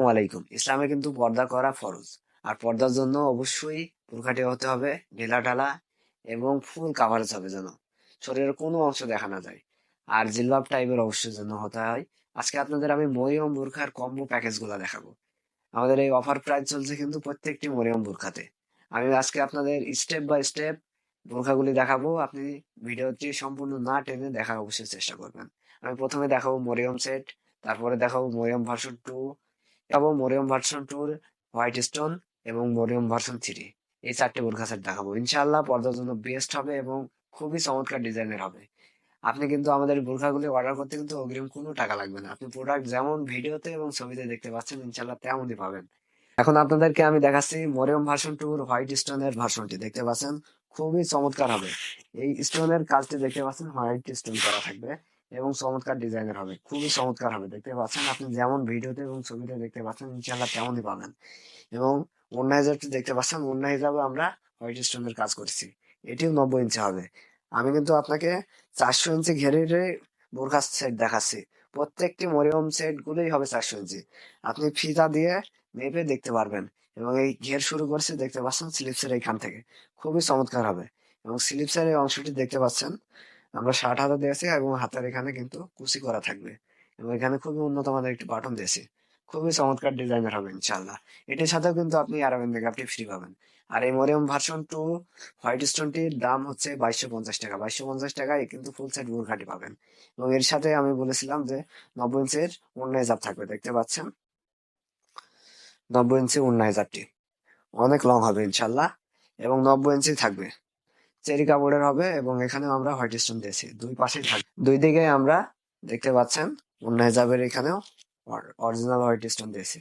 ওয়ালাইকুম। ইসলামে কিন্তু পর্দা করা ফরজ। আর পর্দার জন্য অবশ্যই বোরখাটি হতে হবে ঢেলা ঢালা এবং ফুল কাভারেজ হবে যেন। শরীরের কোনো অংশ দেখা না যায়। আর জিলবাব টাইপের অবশ্যই যেন হতে হয়। আজকে আপনাদের আমি মরিয়ম বোরখার কম্বো প্যাকেজগুলা দেখাবো। আমাদের এই অফার প্রাইস চলছে কিন্তু প্রত্যেকটি মরিয়ম বোরখাতে। আমি আজকে আপনাদের স্টেপ বাই স্টেপ বোরখাগুলি দেখাবো। আপনি ভিডিওটি সম্পূর্ণ না টেনে দেখার অবশ্যই চেষ্টা করবেন। আমি প্রথমে দেখাবো মরিয়ম সেট তারপরে দেখাবো মরিয়ম ভার্সন টু দেখাবো মরিয়ম ভার্সন টুর, হোয়াইট স্টোন এবং মরিয়ম ভার্সন থ্রি। এই চারটে বোরখা সেট দেখাবো। ইনশাআল্লাহ পর্দার জন্য বেস্ট হবে এবং খুবই চমৎকার ডিজাইনের হবে। আপনি কিন্তু আমাদের বোরখাগুলি অর্ডার করতে কিন্তু অগ্রিম কোনো টাকা লাগবে না। আপনি প্রোডাক্ট যেমন ভিডিওতে এবং ছবিতে দেখতে পাচ্ছেন, ইনশাআল্লাহ তেমনই পাবেন। এখন আপনাদেরকে আমি দেখাচ্ছি মরিয়ম ভার্সন টুর, হোয়াইট স্টোনের ভার্সনটি। দেখতে পাচ্ছেন, খুবই চমৎকার হবে। এই স্টোনের কাজটি দেখতে পাচ্ছেন, হোয়াইট স্টোন করা থাকবে। এবং চমৎকার ডিজাইনের হবে। খুবই চমৎকার হবে, দেখতে পাচ্ছেন আপনি যেমন ভিডিওতে এবং ছবিতে দেখতে পাচ্ছেন, ইনশাআল্লাহ তেমনই পাবেন। এবং অন্য হিসাবটি দেখতে পাচ্ছেন অন্য হিসাবে আমরা হোয়াইট স্টোনের কাজ করছি। এটিও নব্বই ইঞ্চি হবে। আমি কিন্তু আপনাকে চারশো ইঞ্চি ঘেরের বোরখা সেট দেখাচ্ছি। প্রত্যেকটি মরিয়ম সেট গুলোই হবে চারশো ইঞ্চি। আপনি ফিতা দিয়ে মেপে দেখতে পারবেন এবং এই ঘের শুরু করছে, দেখতে পাচ্ছেন স্লিপসের এইখান থেকে। খুবই চমৎকার হবে। এবং স্লিপসের এই অংশটি দেখতে পাচ্ছেন আমরা ষাট হাতে দিয়েছি এবং হাতের এখানে কিন্তু কুচি করা থাকবে। এবং এখানে খুবই উন্নত মানের একটি বাটন দিয়েছি। খুবই চমৎকার ডিজাইনের হবে ইনশাল্লাহ এটির সাথেও কিন্তু আপনি আরামের মেকআপটি ফ্রি পাবেন। আর এই মরিয়ম ভার্সন টু হোয়াইট স্টোনটির দাম হচ্ছে বাইশশো পঞ্চাশ টাকা। বাইশশো পঞ্চাশ টাকায় কিন্তু ফুল সেট বোরখাটি পাবেন। এবং এর সাথে আমি বলেছিলাম যে নব্বই ইঞ্চের উন্নয় জাপ থাকবে, দেখতে পাচ্ছেন? নব্বই ইঞ্চি উন্নয় জাপটি অনেক লং হবে ইনশাল্লাহ এবং নব্বই ইঞ্চি থাকবে। চেরি কাপড়ের হবে এবং এখানেও আমরা হোয়াইট স্টোন দিয়েছি। দুই পাশেই থাকবে দুই দিকে আমরা দেখতে পাচ্ছেন অন্য হিসাবের এখানেও অরিজিনাল হোয়াইট স্টোন দিয়েছি।